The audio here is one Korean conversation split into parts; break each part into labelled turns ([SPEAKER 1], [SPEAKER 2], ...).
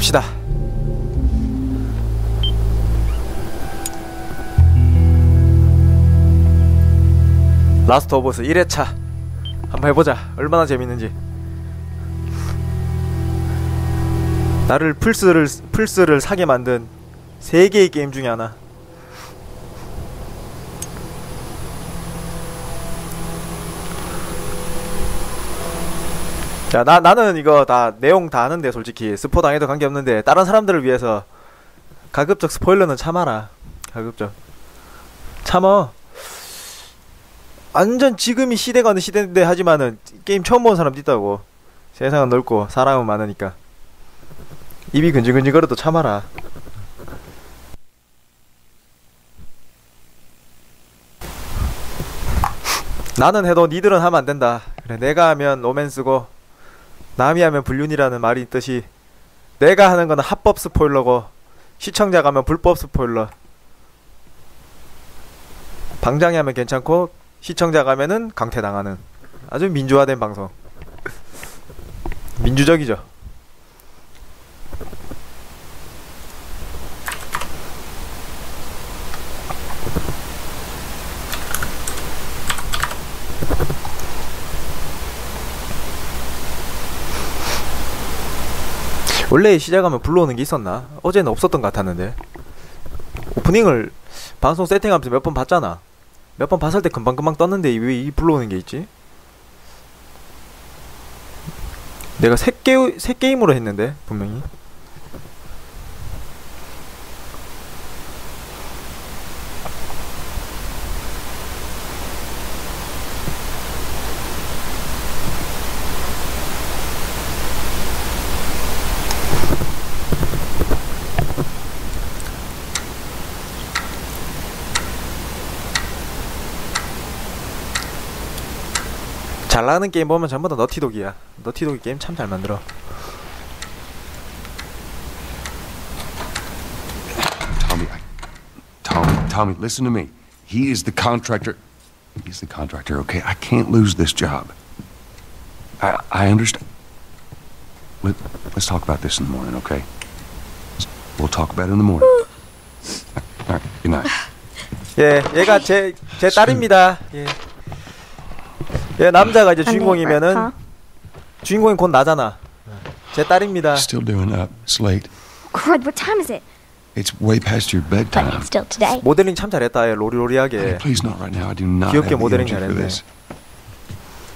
[SPEAKER 1] 갑시다. 라스트 오브 스 1회차 한번 해보자. 얼마나 재밌는지. 나를 플스를 플스를 사게 만든 세 개의 게임 중에 하나 야, 나, 나는 이거 다 내용 다 아는데 솔직히 스포 당해도 관계없는데 다른 사람들을 위해서 가급적 스포일러는 참아라. 가급적. 참어 완전 지금이 시대가 어느 시대인데 하지만은 게임 처음 본 사람도 있다고. 세상은 넓고 사람은 많으니까. 입이 근질근질 거려도 참아라. 나는 해도 니들은 하면 안 된다. 그래 내가 하면 로맨스고 남이 하면 불륜이라는 말이 있듯이 내가 하는 거는 합법 스포일러고 시청자가 하면 불법 스포일러. 방장이 하면 괜찮고 시청자가 하면은 강퇴당하는 아주 민주화된 방송. 민주적이죠 원래 시작하면 불러오는 게 있었나? 어제는 없었던 것 같았는데 오프닝을 방송 세팅하면서 몇 번 봤잖아 몇 번 봤을 때 금방금방 떴는데 왜 이 불러오는 게 있지? 내가 새, 게, 새 게임으로 했는데 분명히 잘 나가는 게임 보면 전부 다 너티독이야 너티독이 게임 참 잘 만들어
[SPEAKER 2] Tommy, I, Tommy, Tommy, listen to me. He is the contractor. He's the contractor, okay? I can't lose this job. I, I understand. Let, let's talk about this in the morning, okay? We'll talk about it in the morning. All right, good night.
[SPEAKER 1] 예 얘가 제 제 딸입니다 예. 얘 남자가 이제 주인공이면은 주인공이 곧 나잖아 제 딸입니다
[SPEAKER 2] Still doing up. It's late.
[SPEAKER 3] Crud, what time is it?
[SPEAKER 2] It's way past your
[SPEAKER 3] But
[SPEAKER 2] bedtime.
[SPEAKER 3] it's still today.
[SPEAKER 1] 모델링 참 잘했다 얘
[SPEAKER 2] Hey,
[SPEAKER 1] 로리로리하게
[SPEAKER 2] please not right now. I do not
[SPEAKER 1] 귀엽게
[SPEAKER 2] have the
[SPEAKER 1] 모델링
[SPEAKER 2] energy for
[SPEAKER 1] 잘했네.
[SPEAKER 2] this.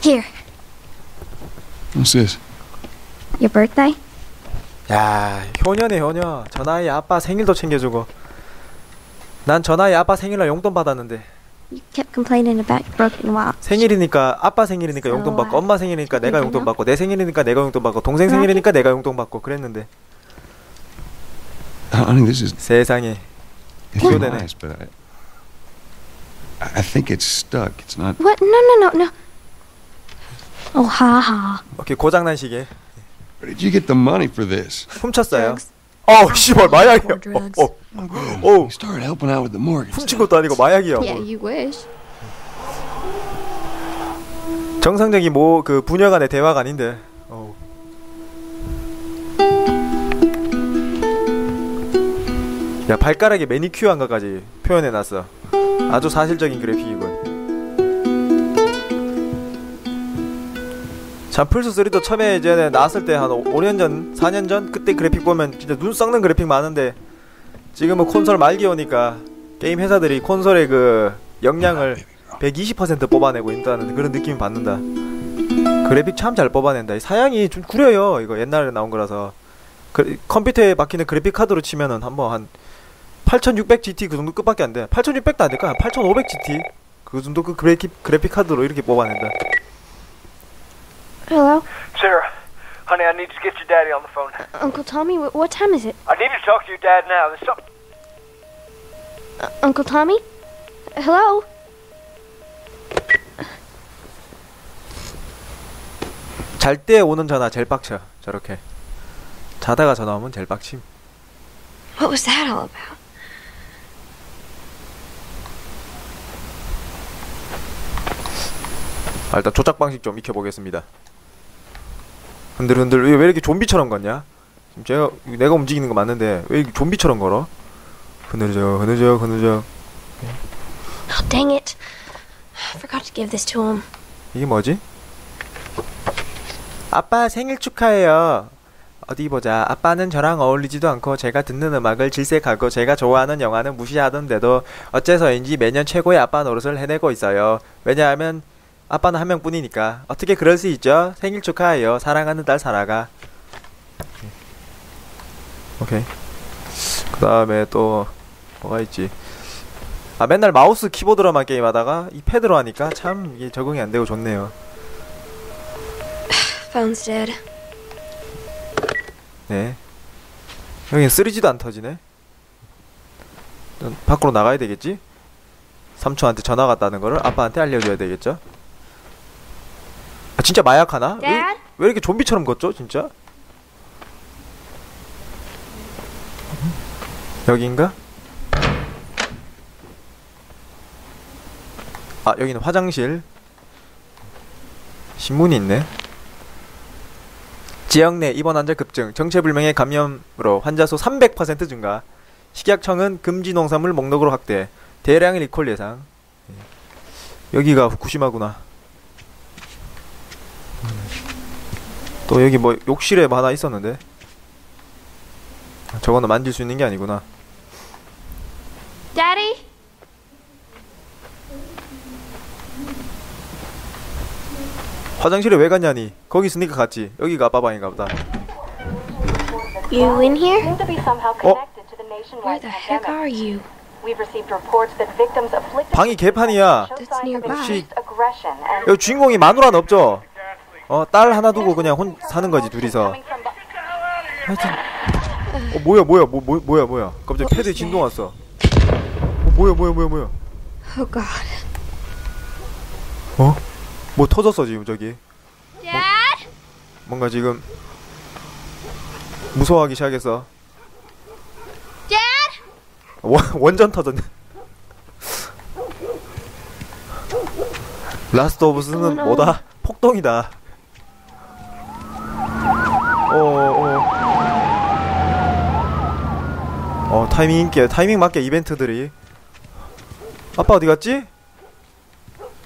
[SPEAKER 3] Here,
[SPEAKER 2] What's this?
[SPEAKER 3] your birthday?
[SPEAKER 1] 야 효녀네 효녀 저 나이 아빠 생일도 챙겨주고 난저 나이 아빠 생일날 용돈 받았는데
[SPEAKER 3] kept complaining about broken watch.
[SPEAKER 1] 생일이니까 아빠 생일이니까 용돈 받고 엄마 생일이니까 내가 용돈 받고 내 생일이니까 내가 용돈 받고 동생 생일이니까 내가 용돈 받고 그랬는데
[SPEAKER 2] Honey, this is
[SPEAKER 1] 세상에 비교되네.
[SPEAKER 2] nice, but I, I think it's stuck. It's not.
[SPEAKER 3] What? No, no, no, no. Oh, ha ha.
[SPEAKER 1] 오케이 고장난 시계
[SPEAKER 2] Where did you get the money for this?
[SPEAKER 1] 훔쳤어요
[SPEAKER 3] Drugs.
[SPEAKER 1] 어우 씨발 마약이야. 어, 어, 어.
[SPEAKER 2] You started helping out with the mortgage.
[SPEAKER 1] 훔친 것도 아니고 마약이야
[SPEAKER 3] Yeah,
[SPEAKER 1] 뭐.
[SPEAKER 3] you wish.
[SPEAKER 1] 정상적인 뭐 그 부녀 간의 대화가 아닌데 어우. 야 발가락에 매니큐어한 것까지 표현해놨어 아주 사실적인 그래픽이군 참 플스3도 처음에 이제 나왔을 때 한 5년 전 4년 전 그때 그래픽 보면 진짜 눈 썩는 그래픽 많은데 지금은 콘솔 말기 오니까 게임 회사들이 콘솔의 그 역량을 120% 뽑아내고 있다는 그런 느낌이 받는다. 그래픽 참 잘 뽑아낸다. 이 사양이 좀 구려요. 이거 옛날에 나온 거라서. 그, 컴퓨터에 박히는 그래픽 카드로 치면은 한번 한 8600 GT 그 정도 끝밖에 안 돼. 8600도 안 될까? 한8500 GT 그 정도 그 그래픽, 그래픽 카드로 이렇게 뽑아낸다
[SPEAKER 3] Hello,
[SPEAKER 4] Sarah, honey, I need to get your daddy on the phone.
[SPEAKER 3] Uncle Tommy. What, what time is it?
[SPEAKER 4] I need to talk to your dad now. There's something.
[SPEAKER 3] Uh, Uncle Tommy? Hello.
[SPEAKER 1] 잘 때 오는 전화 제일 빡쳐 저렇게 자다가 전화 오면 제일 빡침
[SPEAKER 3] What was that all about?
[SPEAKER 1] 아, 일단 조작 방식 좀 익혀보겠습니다 흔들흔들 왜 이렇게 좀비처럼 걷냐 지금 제가 내가 움직이는 거 맞는데 왜 이렇게 좀비처럼 걸어? 흐느적 흐느적 흐느적
[SPEAKER 3] Oh, dang it. I forgot to give this to him.
[SPEAKER 1] 이게 뭐지? 아빠 생일 축하해요. 어디 보자. 아빠는 저랑 어울리지도 않고 제가 듣는 음악을 질색하고 제가 좋아하는 영화는 무시하던데도 어째서인지 매년 최고의 아빠 노릇을 해내고 있어요. 왜냐하면 아빠는 한 명뿐이니까. 어떻게 그럴 수 있죠? 생일 축하해요. 사랑하는 딸 사라가. 오케이. 그 다음에 또 뭐가 있지? 아 맨날 마우스 키보드로만 게임하다가 이 패드로 하니까 참 이게 적응이 안 되고 좋네요.
[SPEAKER 3] Phone's dead.
[SPEAKER 1] 네. 여긴 쓰리지도 안 터지네. 밖으로 나가야 되겠지? 삼촌한테 전화 갔다는 거를 아빠한테 알려줘야 되겠죠? 아 진짜 마약 하나? 왜,
[SPEAKER 3] Dad?
[SPEAKER 1] 왜 이렇게 좀비처럼 걷죠 진짜? 여긴가? 아 여기는 화장실 신문이 있네 지역 내 입원 환자 급증, 정체불명의 감염으로 환자 수 300% 증가. 식약청은 금지 농산물 목록으로 확대. 대량의 리콜 예상. 예. 여기가 후쿠시마구나. 또 여기 뭐 욕실에 뭐 하나 있었는데. 아, 저거는 만질 수 있는 게 아니구나.
[SPEAKER 3] Daddy?
[SPEAKER 1] 화장실에 왜 갔냐니? 거기 있으니까 갔지. 여기가 아빠 방인가 보다.
[SPEAKER 3] You in here?
[SPEAKER 1] Oh.
[SPEAKER 5] the
[SPEAKER 3] Where the heck are you?
[SPEAKER 5] We've received reports that victims afflicted
[SPEAKER 1] 방이 개판이야.
[SPEAKER 3] That's nearby.
[SPEAKER 5] and
[SPEAKER 1] 여기 주인공이 마누라는 없죠? 어, 딸 하나 두고 그냥 혼 사는 거지, 둘이서. 하여튼 어 뭐야 뭐야 뭐, 뭐 뭐야 뭐야 갑자기 패드에 진동 왔어 어 뭐야 뭐야 뭐야 뭐야
[SPEAKER 3] Oh God.
[SPEAKER 1] 어? 뭐 터졌어 지금 저기
[SPEAKER 3] Dad?
[SPEAKER 1] 뭔가 지금 무서워하기 시작했어
[SPEAKER 3] Dad?
[SPEAKER 1] 원, 원전 터졌네 라스트 오브 스는 뭐다? 폭동이다 어 어 어 타이밍 있게 타이밍 맞게 이벤트들이 아빠 어디 갔지?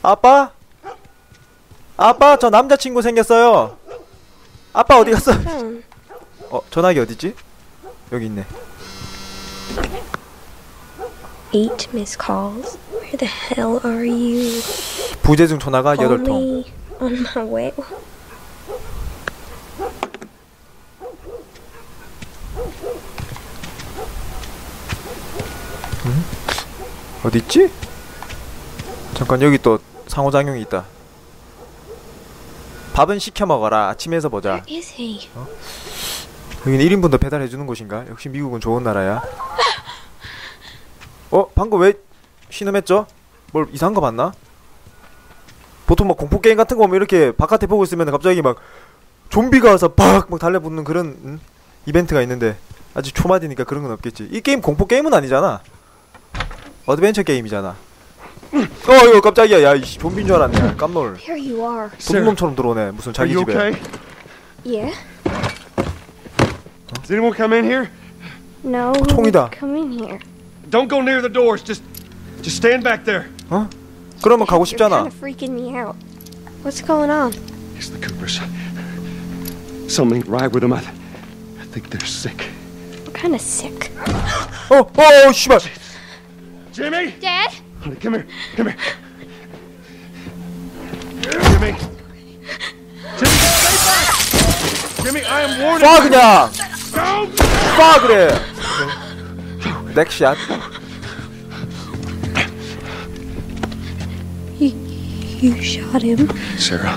[SPEAKER 1] 아빠? 아빠 저 남자친구 생겼어요 아빠 어디 갔어?
[SPEAKER 3] Phone.
[SPEAKER 1] 어 전화기 어딨지? 여기 있네
[SPEAKER 3] Eight missed calls. Where the hell are you?
[SPEAKER 1] 부재중 전화가
[SPEAKER 3] Call
[SPEAKER 1] 여덟 통
[SPEAKER 3] me on my way.
[SPEAKER 1] 어디 있지? 잠깐 여기 또 상호작용이 있다. 밥은 시켜 먹어라. 아침에서 보자.
[SPEAKER 3] He?
[SPEAKER 1] 여기는 1인분도 배달해 주는 곳인가? 역시 미국은 좋은 나라야. 어, 방금 왜 신음했죠? 뭘 이상한 거 봤나? 보통 막 공포 게임 같은 거 보면 이렇게 바깥에 보고 있으면 갑자기 막 좀비가 와서 팍 막 달려붙는 그런 음? 이벤트가 있는데 아직 초마디니까 그런 건 없겠지. 이 게임 공포 게임은 아니잖아. 어드벤처 게임이잖아. 어, 이거 깜짝이야. 야, 이씨 좀비인 줄 알았네. 깜놀.
[SPEAKER 3] Here you are.
[SPEAKER 1] 도둑놈처럼 들어오네. 무슨 자기 집에.
[SPEAKER 3] Yeah?
[SPEAKER 6] Does anyone come in here?
[SPEAKER 3] No. who would
[SPEAKER 1] 총이다.
[SPEAKER 3] Come in here.
[SPEAKER 6] Don't go near the doors. Just, just stand back there.
[SPEAKER 1] 어? 그러면 가고
[SPEAKER 3] You're
[SPEAKER 1] 싶잖아.
[SPEAKER 3] kind of freaking me out. What's going on?
[SPEAKER 6] It's the Coopers. Something ain't right with them. I, I think they're sick.
[SPEAKER 3] I'm kind of sick.
[SPEAKER 1] 어, 어, 어, 씨발.
[SPEAKER 6] Jimmy,
[SPEAKER 3] Dad?
[SPEAKER 6] honey, come here. Come here. Jimmy. Jimmy, stay back. Jimmy, I am warning
[SPEAKER 1] 쏴
[SPEAKER 6] you.
[SPEAKER 1] 그냥.
[SPEAKER 6] Don't.
[SPEAKER 1] 쏴 그래. 넥샷.
[SPEAKER 3] You, you shot him.
[SPEAKER 6] Sarah,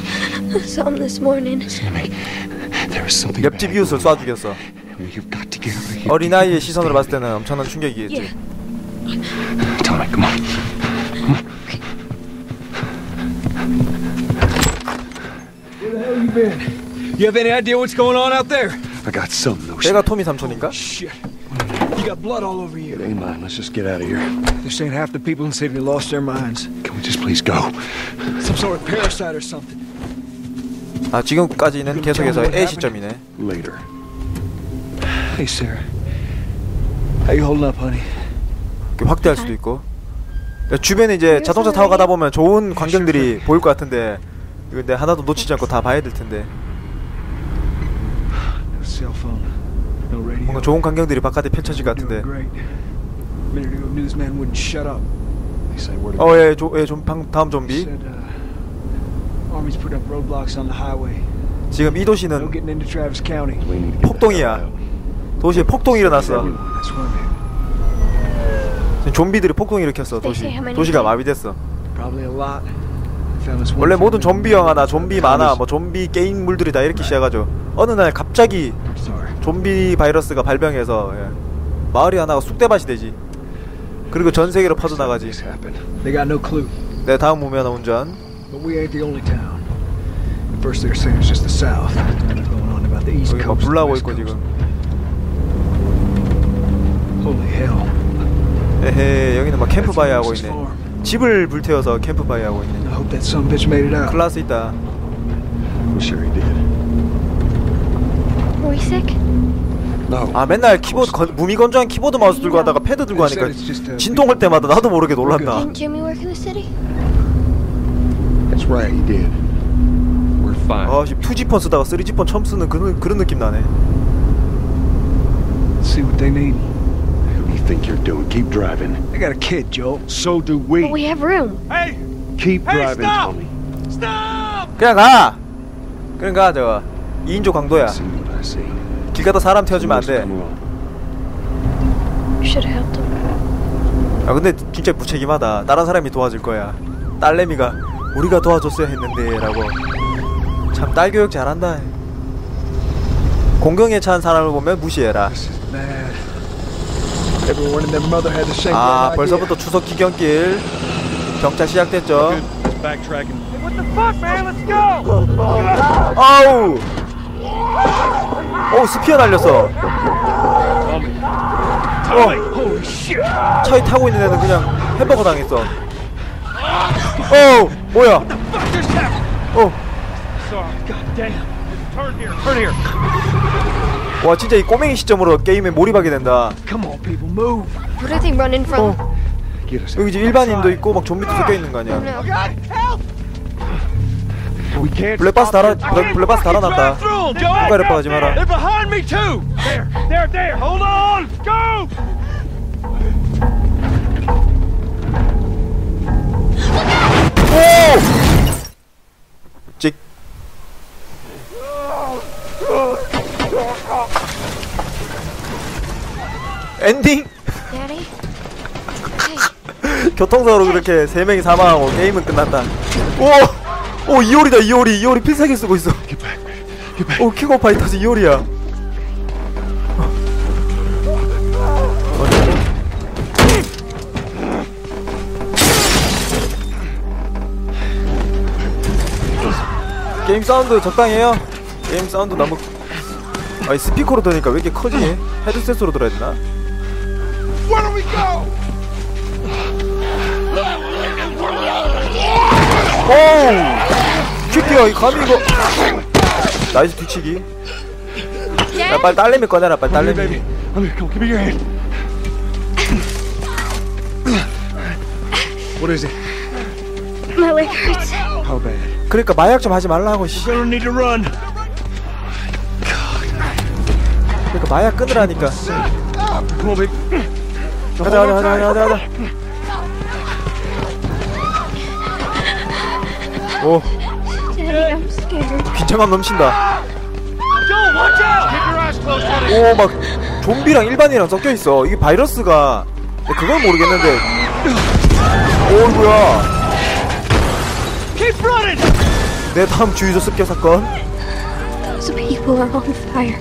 [SPEAKER 3] I saw him this morning.
[SPEAKER 6] listen to me. There is something
[SPEAKER 1] 옆집 이웃을 쏴 죽였어.
[SPEAKER 6] You've got to get out of here.
[SPEAKER 1] 어린아이의 시선으로 봤을 때는 엄청난 충격이겠지.
[SPEAKER 6] Tell me, come on.
[SPEAKER 7] You have any idea what's going on out there?
[SPEAKER 6] I got some notion.
[SPEAKER 1] 내가 토미 삼촌인가?
[SPEAKER 7] Shit. You got blood all over you.
[SPEAKER 6] It ain't mine. Let's just get out of here.
[SPEAKER 7] They're saying half the people in the city lost their minds.
[SPEAKER 6] Can we just please go?
[SPEAKER 7] Some sort of parasite or something.
[SPEAKER 1] 아 지금까지는 계속해서 A 시점이네.
[SPEAKER 6] Later.
[SPEAKER 7] Hey, Sarah. How you holding up, honey?
[SPEAKER 1] 이렇게 확대할 수도 있고 야, 주변에 이제 자동차 타고 가다 보면 좋은 광경들이 보일 것 같은데 이거 근데 하나도 놓치지 않고 다 봐야 될 텐데
[SPEAKER 7] No cell phone. No radio.
[SPEAKER 1] 뭔가 좋은 광경들이 바깥에 펼쳐질 것 같은데
[SPEAKER 7] great. A minute ago, newsman wouldn't shut up.
[SPEAKER 6] They say we're to
[SPEAKER 1] 어예 예, 좀 방, 다음 좀비
[SPEAKER 7] said, uh, Army's put up roadblocks on the highway.
[SPEAKER 1] 지금 이 도시는 폭동이야. 도시에 폭동이 일어났어
[SPEAKER 7] Everyone, that's what I mean.
[SPEAKER 1] 지금 좀비들이 폭동 일으켰어 도시 도시가 마비됐어 원래 모든. 좀비 영화나 좀비 만화 뭐 좀비 게임물들이 다 이렇게 시작하죠 어느 날 갑자기. 좀비 바이러스가 발병해서 예. 마을이 하나가 쑥대밭이 되지 그리고 전 세계로 퍼져나가지. 내 다음 무면 운전 여기 막 불나고 있고. 지금
[SPEAKER 7] Holy hell.
[SPEAKER 1] 에헤 여기는 막 캠프파이어 하고 있네. 집을 불태워서 캠프파이어 하고
[SPEAKER 7] I
[SPEAKER 1] 있네
[SPEAKER 7] hope that some bitch made it out.
[SPEAKER 1] 클라스 있다
[SPEAKER 6] I'm sure he did.
[SPEAKER 3] Were we sick?
[SPEAKER 6] No.
[SPEAKER 1] 아 맨날 키보드 건, 무미 건조한 키보드 마우스 들고 하다가 패드 들고 하니까 진동할 때마다 나도 모르게 놀란다
[SPEAKER 3] Didn't Jimmy work in the city?
[SPEAKER 6] That's right, he did. We're fine.
[SPEAKER 1] 아씨 2G폰 쓰다가 3G폰 처음 쓰는 그런, 그런 느낌 나네
[SPEAKER 6] think you're doing? Keep driving.
[SPEAKER 7] I got a kid, Joel.
[SPEAKER 6] So do
[SPEAKER 3] But
[SPEAKER 6] we.
[SPEAKER 3] we have room.
[SPEAKER 6] Keep driving, Tommy.
[SPEAKER 1] 그냥 가! 그냥 가 저거 2인조 강도야. 길 가다 사람 태워주면 안돼
[SPEAKER 6] Come on.
[SPEAKER 3] You should have helped him.
[SPEAKER 1] 아 근데 진짜 무책임하다 다른 사람이 도와줄 거야 딸내미가 우리가 도와줬어야 했는데 라고 참 딸 교육 잘한다 공경에 찬 사람을 보면 무시해라
[SPEAKER 7] This is bad. Everyone and their mother had the same
[SPEAKER 1] 아 벌써부터 추석 기경길 경찰 시작됐죠
[SPEAKER 4] What the fuck, man? Let's go!
[SPEAKER 1] 아우 오 스피어 날렸어 어 차에 타고 있는 애는 그냥 햄버거 당했어 어 뭐야 어 와 진짜 이 꼬맹이 시점으로 게임에 몰입하게 된다
[SPEAKER 7] idea. Come on, people, move.
[SPEAKER 3] What are they running from?
[SPEAKER 1] 어 여기 이제 일반인도 있고 막 좀비도 섞여 있는 거 아니야
[SPEAKER 3] No.
[SPEAKER 6] We can't
[SPEAKER 1] 블랙박스 달아 블랙, 블랙박스 달아놨다 이렇게 하지 마라
[SPEAKER 4] They're behind me too! There, there, there! Hold on! Go!
[SPEAKER 1] 찍 엔딩
[SPEAKER 3] Daddy?
[SPEAKER 1] 교통사고로 그렇게 세 명이 사망하고 게임은 끝난다. 오, 오 이효리다 이효리 이효리 필살기 쓰고 있어. 오 킹오 파이터즈 이효리야. 게임 사운드 적당히 해요. 게임 사운드 너무 아니 스피커로 들으니까 왜 이렇게 커지? 헤드셋으로 들어야 되나?
[SPEAKER 4] Where do we go?
[SPEAKER 1] 오우 퀴피야 이 감이 이거 나이스 뒤치기 야 빨리 딸내미 꺼내라 빨리 딸내미
[SPEAKER 6] Come here, come, give me your hand. What is it?
[SPEAKER 3] My leg hurts.
[SPEAKER 6] How bad?
[SPEAKER 1] 그러니까 마약 좀 하지 말라고 씨
[SPEAKER 4] Gonna need to run.
[SPEAKER 1] 그러니까 마약 끊으라니까. 가자 가자 가자 가자 가자 오. 긴장감 넘친다. 오 막 좀비랑 일반이랑 섞여 있어 이게 바이러스가 그건 모르겠는데 오이구야! 내 다음 주유소 습격 사건
[SPEAKER 3] Those people are on fire.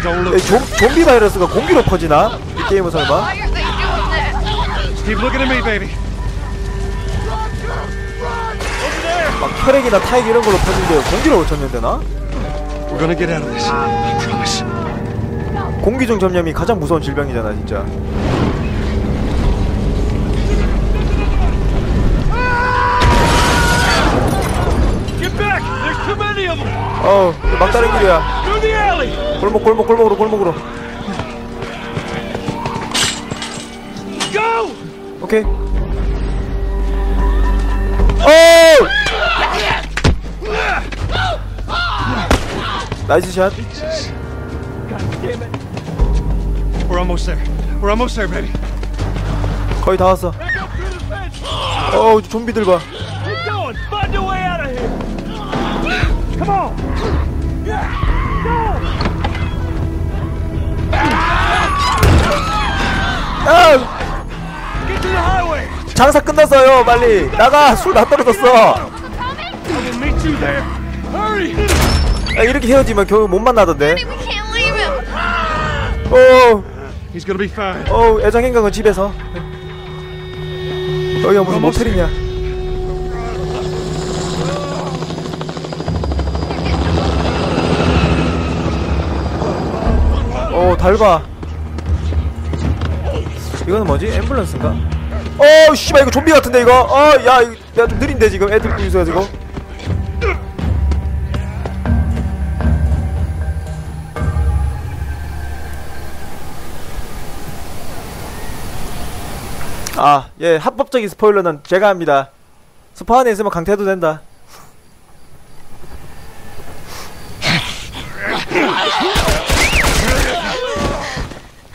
[SPEAKER 1] 에, 좀, 좀비 바이러스가 공기로 퍼지나? 이 게임은 설마?
[SPEAKER 4] Keep looking at me, baby.
[SPEAKER 1] 막 혈액이나 타액 이런 걸로 퍼지는데 공기로 전염되나?
[SPEAKER 6] We're gonna get out of this. I promise.
[SPEAKER 1] 공기중 전염이 가장 무서운 질병이잖아 진짜! 어우 이거 막다른 길이야 골목 골목 골목으로 골목으로! 오케이 오 나이스 샷
[SPEAKER 4] We're almost there. We're almost there, baby.
[SPEAKER 1] 거의 다 왔어. 어우 좀비들 봐.
[SPEAKER 4] Find your way out of here. Come on. Go.
[SPEAKER 1] 아. 장사 끝났어요 빨리 나가 술 다 떨어졌어. 야, 이렇게 헤어지면 겨우 못 만나던데. 어 애정 행각은 집에서 여기가 무슨 모텔이냐 오 달바 이거는 뭐지? 앰뷸런스인가? 어 씨발 이거 좀비 같은데 이거? 어야 내가 좀 느린데 지금. 애들 보고 있어가지고 아, 예, 합법적인 스포일러는 제가 합니다. 스포 안에 있으면 강퇴해도 된다.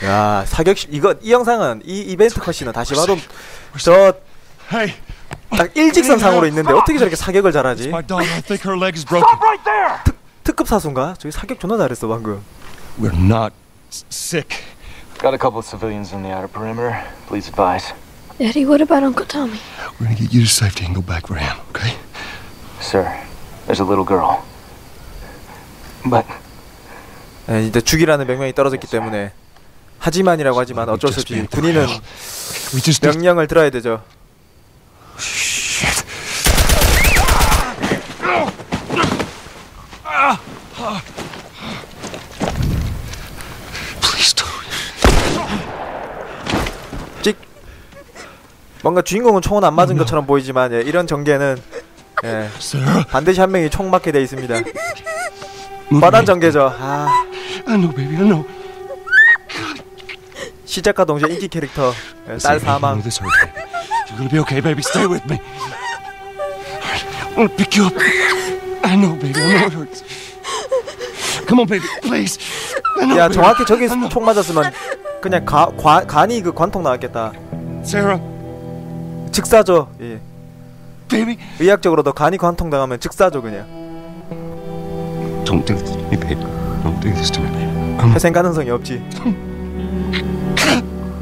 [SPEAKER 1] 야, 사격 시 이거 이 영상은 이 이벤트 컷이는 다시 봐도 저 딱 일직선 상으로 있는데 어떻게 저렇게 사격을 잘하지?
[SPEAKER 4] there.
[SPEAKER 1] 특급 사수인가? 저기 사격 존나 잘했어 방금.
[SPEAKER 2] We're not sick.
[SPEAKER 8] Got a couple of civilians in the outer perimeter. Please advise.
[SPEAKER 3] Eddie, what about Uncle Tommy?
[SPEAKER 2] We're gonna get you to safety and go back for him, okay?
[SPEAKER 8] Sir, there's a little girl. But
[SPEAKER 1] 예, 이제 죽이라는 명령이 떨어졌기 때문에 하지만이라고 하지만 어쩔 수 없이 군인은 명령을 들어야 되죠. 찍. 뭔가 주인공은 총은 안 맞은 것처럼 보이지만 예, 이런 전개는 예, 반드시 한 명이 총 맞게 돼 있습니다. 뻔한. 전개죠. 아,
[SPEAKER 2] I know, baby. I know.
[SPEAKER 1] 시작과 동시에 인기 캐릭터 예, 딸 사망.
[SPEAKER 2] this hurts me. You're gonna be okay, baby. Stay with me. I'm gonna pick you up. I know, baby. I know it hurts. Come on, baby. Please. I know,
[SPEAKER 1] 야. 정확히 저기. 총 맞았으면 그냥 가, 과, 간이 그 관통 나왔겠다.
[SPEAKER 2] Sarah,
[SPEAKER 1] 즉사죠. 예.
[SPEAKER 2] baby.
[SPEAKER 1] 의학적으로도 간이 관통 당하면 즉사죠 그냥.
[SPEAKER 2] Don't do this to me, baby. Don't do this to me, baby.
[SPEAKER 1] 회생 가능성이 없지.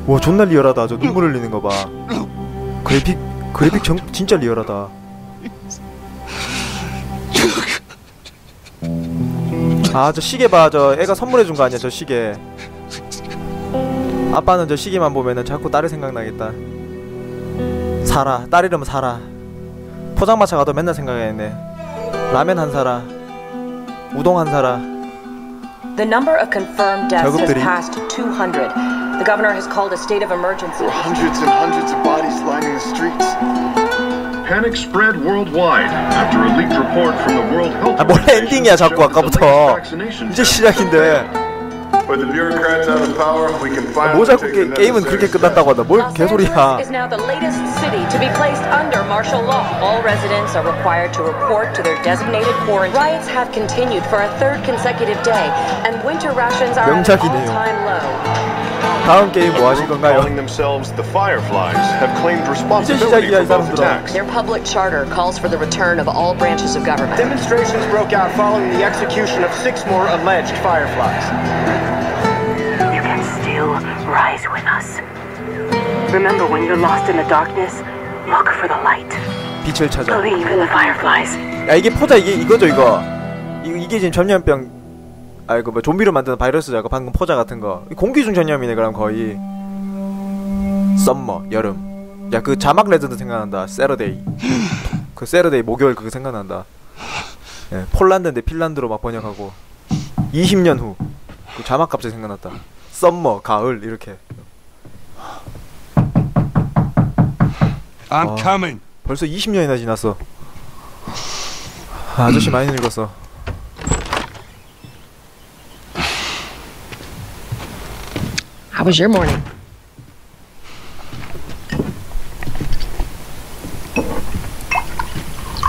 [SPEAKER 1] 와 존나 리얼하다. 저 눈물 흘리는 거 봐. 그래픽 그래픽 정, 진짜 리얼하다. 아 저 시계 봐. 저 애가 선물해 준 거 아니야 저 시계. 아빠는 저 시계만 보면은 자꾸 딸이 생각나겠다. 사라. 딸 이러면 사라. 포장마차 가도 맨날 생각했네. 라면 한 사라. 우동 한 사라.
[SPEAKER 9] The number of confirmed deaths has passed 200. The governor has called a state of emergency.
[SPEAKER 10] Hundreds and hundreds of bodies lining the streets.
[SPEAKER 11] Panic spread worldwide after a leaked report from the World Health
[SPEAKER 1] 아 원래
[SPEAKER 11] Organization
[SPEAKER 1] 엔딩이야 자꾸
[SPEAKER 11] showed that the
[SPEAKER 1] 아까부터.
[SPEAKER 11] latest vaccination
[SPEAKER 1] 이제
[SPEAKER 11] test
[SPEAKER 1] 시작인데.
[SPEAKER 10] With the bureaucrats out of power, we can
[SPEAKER 1] 뭐
[SPEAKER 10] finally
[SPEAKER 1] 자꾸
[SPEAKER 10] take the
[SPEAKER 1] 게, 게임은
[SPEAKER 10] necessary
[SPEAKER 1] 그렇게
[SPEAKER 10] steps.
[SPEAKER 1] 끝났다고 한다. 뭘
[SPEAKER 9] Los
[SPEAKER 1] 개소리야.
[SPEAKER 9] Angeles is now the latest city to be placed under martial law. All residents are required to report to their designated quarantine. Riots have continued for a third consecutive day, and winter rations are at an
[SPEAKER 1] 명작이네요.
[SPEAKER 9] all-time low.
[SPEAKER 1] 다음 게임 뭐 하실 건가요?
[SPEAKER 11] calling themselves the Fireflies have claimed
[SPEAKER 1] 이제
[SPEAKER 11] responsibility
[SPEAKER 1] 시작이야 이
[SPEAKER 11] for both
[SPEAKER 1] 사람들아.
[SPEAKER 11] attacks.
[SPEAKER 9] Their public charter calls for the return of all branches of government.
[SPEAKER 12] Demonstrations broke out following the execution of six more alleged Fireflies.
[SPEAKER 13] You can still rise with us. Remember when you're lost in the darkness? Look for the light.
[SPEAKER 1] 빛을 찾아.
[SPEAKER 13] Believe in the fireflies.
[SPEAKER 1] 야 이게 포자 이게 이거죠 이거. 이거 이게 지금 전염병. 아 이거 뭐 좀비로 만드는 바이러스죠. 방금 포자 같은 거. 이 공기 중 전염이네 그럼 거의. 썸머 여름. 야 그 자막 레전드 생각난다. 세러데이. 그 세러데이 목요일 그거 생각난다. 예, 폴란드인데 핀란드로 막 번역하고 20년 후. 그 자막 갑자기 생각났다. 썸머 가을 이렇게.
[SPEAKER 2] I'm
[SPEAKER 1] 어.
[SPEAKER 2] coming.
[SPEAKER 1] 벌써 20년이나 지났어. 아, 아저씨 많이 늙었어.
[SPEAKER 14] How was your morning?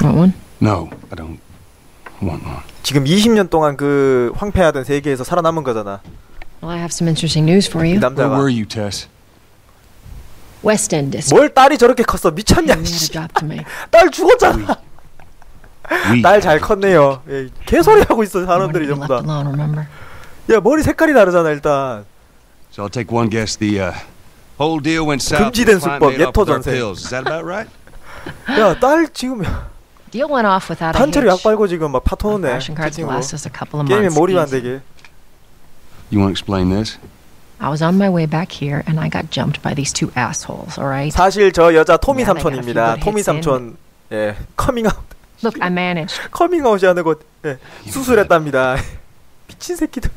[SPEAKER 14] Want one?
[SPEAKER 2] No, I don't want one.
[SPEAKER 1] 지금 20년 동안 그 황폐하던 세계에서 살아남은 거잖아.
[SPEAKER 14] Well, I have some interesting news for
[SPEAKER 1] 이
[SPEAKER 14] you.
[SPEAKER 2] Where
[SPEAKER 1] 남자가
[SPEAKER 2] were you, Tess?
[SPEAKER 14] West End District.
[SPEAKER 1] 뭘 딸이 저렇게 컸어 미쳤냐? 딸 죽었잖아. 딸 잘 컸네요. 예, 개소리 하고 있어 사람들이 전부 다. 야 머리 색깔이 다르잖아 일단.
[SPEAKER 2] So I'll take one guess. The uh, whole deal went south.
[SPEAKER 1] 금지된 수법,
[SPEAKER 2] our
[SPEAKER 1] 전세.
[SPEAKER 2] Is that about right?
[SPEAKER 1] 야딸 지금
[SPEAKER 14] Deal went off without a
[SPEAKER 1] 단체로 약
[SPEAKER 14] hitch.
[SPEAKER 1] 빨고 지금 막 파토네.
[SPEAKER 14] Ration cards
[SPEAKER 1] 채팅으로.
[SPEAKER 14] last us a couple of
[SPEAKER 1] 게임에
[SPEAKER 14] months.
[SPEAKER 1] 몰입 안. 되게.
[SPEAKER 2] You want to explain this?
[SPEAKER 14] I was on my way back here and I got jumped by these two assholes, alright?
[SPEAKER 1] 사실 저 여자 토미 삼촌입니다. 토미. 삼촌 예 커밍아웃
[SPEAKER 14] Look, I managed.
[SPEAKER 1] 커밍아웃이 하고 예, 수술했답니다. 미친 새끼들.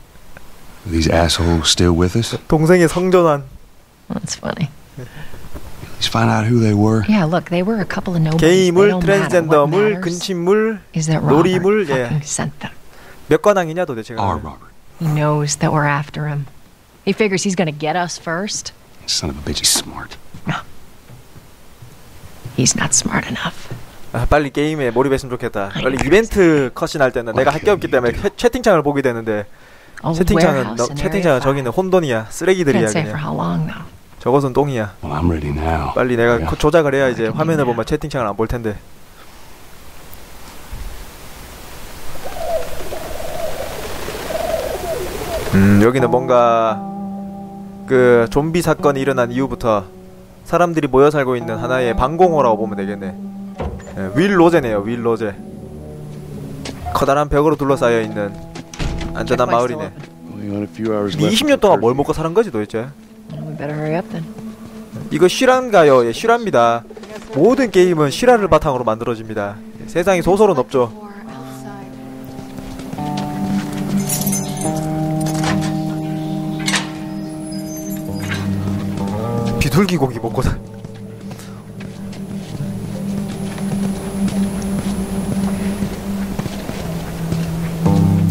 [SPEAKER 2] These assholes still with us?
[SPEAKER 1] 동생의 성전환.
[SPEAKER 14] That's funny.
[SPEAKER 2] Let's find out who they were.
[SPEAKER 14] Yeah, look, they were a couple of nobodies.
[SPEAKER 1] 게이물, 트랜스젠더물, 근친물,
[SPEAKER 14] is that Robert
[SPEAKER 1] 놀이물, 예.
[SPEAKER 14] sent them.
[SPEAKER 1] 몇 관왕이냐 도대체가.
[SPEAKER 2] Our Robert.
[SPEAKER 14] He knows that we're after him. He figures he's gonna get us first.
[SPEAKER 2] Son of a bitch, he's smart.
[SPEAKER 14] He's not smart enough.
[SPEAKER 1] 아, 빨리 게임에 몰입했으면 좋겠다. 빨리 이벤트 컷신 할 때는 내가 할 게 없기 때문에 채, 채팅창을 보게 되는데 채팅창은 너, 채팅창은 저기는 혼돈이야. 쓰레기들이야 그냥. 저것은 똥이야.
[SPEAKER 2] Well, I'm ready now.
[SPEAKER 1] 빨리 내가
[SPEAKER 2] Yeah.
[SPEAKER 1] 코- 조작을 해야 이제 화면을 보면 채팅창을 안 볼 텐데. 음 여기는 뭔가 그 좀비 사건이 일어난 이후부터 사람들이 모여 살고 있는 하나의 방공호라고 보면 되겠네. 예, 윌 로제네요. 윌 로제. 커다란 벽으로 둘러싸여 있는 안전한 마을이네.
[SPEAKER 6] Only got a few hours
[SPEAKER 1] 이
[SPEAKER 6] left.
[SPEAKER 1] 20년 동안 뭘 먹고 사는 거지 도대체? 이거 실화인가요? 예, 실화입니다. 모든 게임은 실화를 바탕으로 만들어집니다. 예, 세상에 소설은 없죠. 비둘기 고기 먹고 사.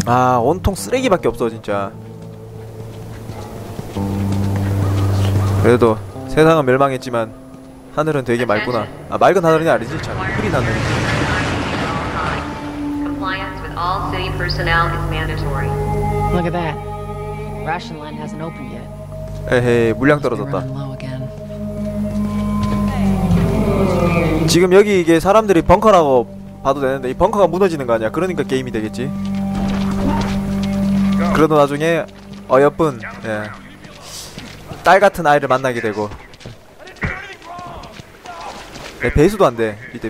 [SPEAKER 1] 아 온통 쓰레기밖에 없어 진짜. 그래도 세상은 멸망했지만 하늘은 되게 맑구나. 아 맑은 하늘이 아니지 참 흐린
[SPEAKER 15] mandatory.
[SPEAKER 14] Look at that. Ration line hasn't opened yet.
[SPEAKER 1] 에헤이 물량 떨어졌다. 지금 여기 이게 사람들이 벙커라고 봐도 되는데 이 벙커가 무너지는 거 아니야? 그러니까 게임이 되겠지. 그러다 나중에 어여쁜 예. 딸 같은 아이를 만나게 되고. 네, 배수도 안 돼. 이때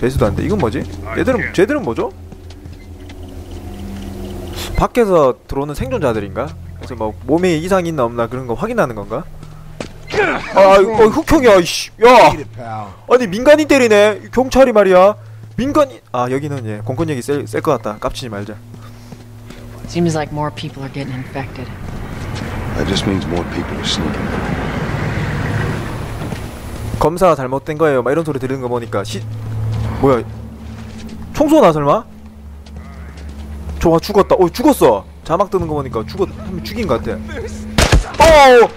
[SPEAKER 1] 배수도 안 돼. 이건 뭐지? 얘들은 쟤들은 뭐죠? 밖에서 들어오는 생존자들인가? 그래서 뭐 몸에 이상이 있나 없나 그런 거 확인하는 건가? 아, 이거 어, 흑형이야, 이씨. 야! 아니, 민간인 때리네. 경찰이 말이야. 민간인. 아, 여기는 예, 공권력이 셀것 같다. 깝치지 말자.
[SPEAKER 14] Seems like more people are getting infected.
[SPEAKER 6] That just means more people are sneaking.
[SPEAKER 1] 검사가 잘못된 거예요. 막 이런 소리 들리는 거 보니까 시 뭐야? 청소나 설마? 저와 죽었다. 어, 죽었어. 자막 뜨는 거 보니까 죽었 한명 죽인 것 같아. 어!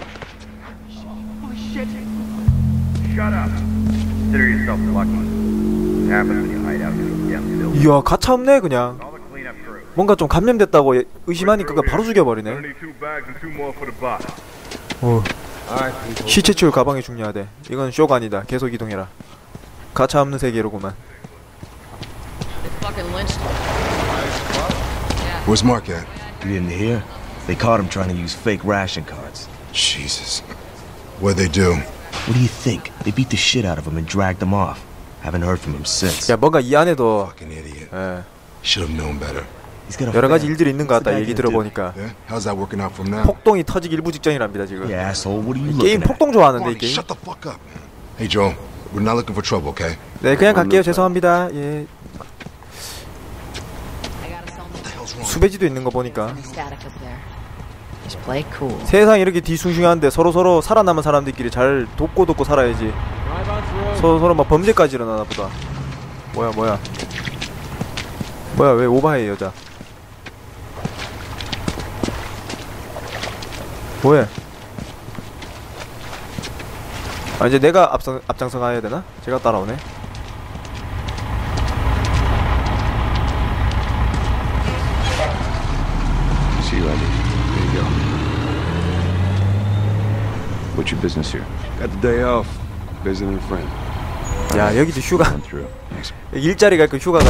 [SPEAKER 16] Shut up. Consider yourself lucky. It happens when you hide out in these damn buildings.
[SPEAKER 1] 이야, 가차 없네 그냥.
[SPEAKER 16] All the cleanup crew.
[SPEAKER 1] 뭔가 좀 감염됐다고 예- 의심하니까 바로 죽여버리네. 어. 시체 치울 가방이 중요하대. 이건 쇼가 아니다. 계속 이동해라. 가차 없는 세계로구만.
[SPEAKER 6] Where's Mark at?
[SPEAKER 17] You didn't hear? They caught him trying to use fake ration cards.
[SPEAKER 6] Jesus. What'd they do?
[SPEAKER 17] What do you think? They beat the shit out of him and dragged him off. Haven't heard from him since.
[SPEAKER 1] 야, 뭔가 이 안에도
[SPEAKER 6] Fucking idiot.
[SPEAKER 1] 예,
[SPEAKER 6] Should have known better.
[SPEAKER 1] 여러 가지. 일들이 있는 것 같다. 얘기? 들어보니까? 폭동이 터지기 일부 직전이랍니다 지금. 게임? 폭동 좋아하는데 이 게임. 네, 그냥 갈게요. 죄송합니다. 예. 수배지도 있는 거 보니까. 세상 이렇게 뒤숭숭한데 서로 서로 살아남은 사람들끼리 잘 돕고 돕고 살아야지. 서로 서로 막 범죄까지 일어나나 보다. 뭐야 뭐야. 뭐야 왜 오바해 여자. 뭐해? 아 이제 내가 앞선, 앞장서 가야 되나? 제가 따라오네
[SPEAKER 8] What's your business here?
[SPEAKER 2] Got the day off. Visiting a friend.
[SPEAKER 1] 야 여기도 휴가 일자리가 있고 휴가가